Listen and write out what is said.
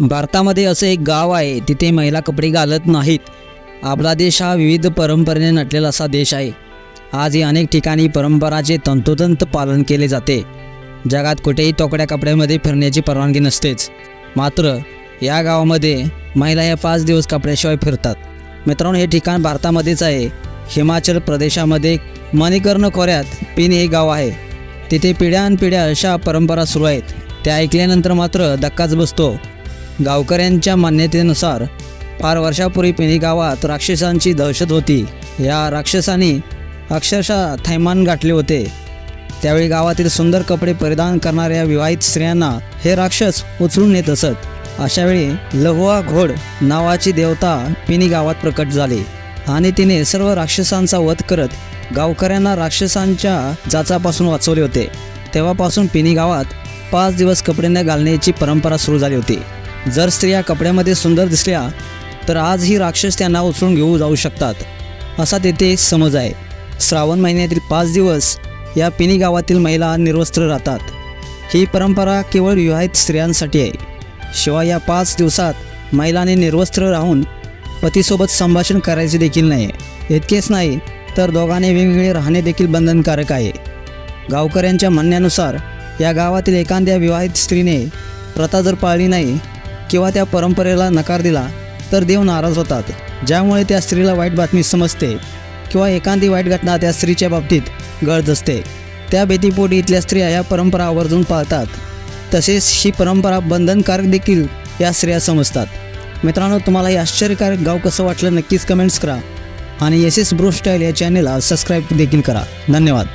भारतामध्ये असं एक गाव आहे तिथे महिला कपडे घालत नाहीत. आपला देश हा विविध परंपरेने नटलेला असा देश आहे. आजही अनेक ठिकाणी परंपराचे तंतोतंत पालन केले जाते. जगात कुठेही तोकड्या कपड्यामध्ये फिरण्याची परवानगी नसतेच. मात्र या गावामध्ये महिला या पाच दिवस कपड्याशिवाय फिरतात. मित्रांनो हे ठिकाण भारतामध्येच आहे. हिमाचल प्रदेशामध्ये मणिकर्ण खोऱ्यात पिन हे गाव आहे. तिथे पिढ्यानपिढ्या अशा परंपरा सुरू आहेत. त्या ऐकल्यानंतर मात्र धक्काच बसतो. गावकऱ्यांच्या मान्यतेनुसार फार वर्षापूर्वी पिणी गावात राक्षसांची दहशत होती. या राक्षसांनी अक्षरशः थैमान गाठले होते. त्यावेळी गावातील सुंदर कपडे परिधान करणाऱ्या विवाहित स्त्रियांना हे राक्षस उचलून नेत असत. अशावेळी लहुआ घोड नावाची देवता पिनी गावात प्रकट झाली आणि तिने सर्व राक्षसांचा वध करत गावकऱ्यांना राक्षसांच्या जाचापासून वाचवले होते. तेव्हापासून पिनी गावात पाच दिवस कपडे न घालण्याची परंपरा सुरू झाली होती. जर स्त्रिया कपड्यामध्ये सुंदर दिसल्या तर आजही राक्षस त्यांना उचलून घेऊ जाऊ शकतात असा तेथे एक समज आहे. श्रावण महिन्यातील पाच दिवस या पिनी गावातील महिला निर्वस्त्र राहतात. ही परंपरा केवळ विवाहित स्त्रियांसाठी आहे. शिवाय या पाच दिवसात महिलाने निर्वस्त्र राहून पतीसोबत संभाषण करायचे देखील नाही. इतकेच नाही तर दोघांनी वेगवेगळे राहणे देखील बंधनकारक आहे. गावकऱ्यांच्या म्हणण्यानुसार या गावातील एखाद्या विवाहित स्त्रीने प्रथा जर पाळली नाही किंवा त्या परंपरेला नकार दिला तर देव नाराज होतात. ज्यामुळे त्या स्त्रीला वाईट बातमी समजते किंवा एखादी वाईट घटना त्या स्त्रीच्या बाबतीत गळत असते. त्या भीतीपोटी इथल्या स्त्रिया या परंपरा आवर्जून पाळतात. तसेच ही परंपरा बंधनकारक देखील या स्त्रिया समजतात. मित्रांनो तुम्हाला हे आश्चर्यकारक गाव कसं वाटलं नक्कीच कमेंट्स करा. आणि एस एस ब्रो स्टाईल या चॅनेलला सबस्क्राईब देखील करा. धन्यवाद.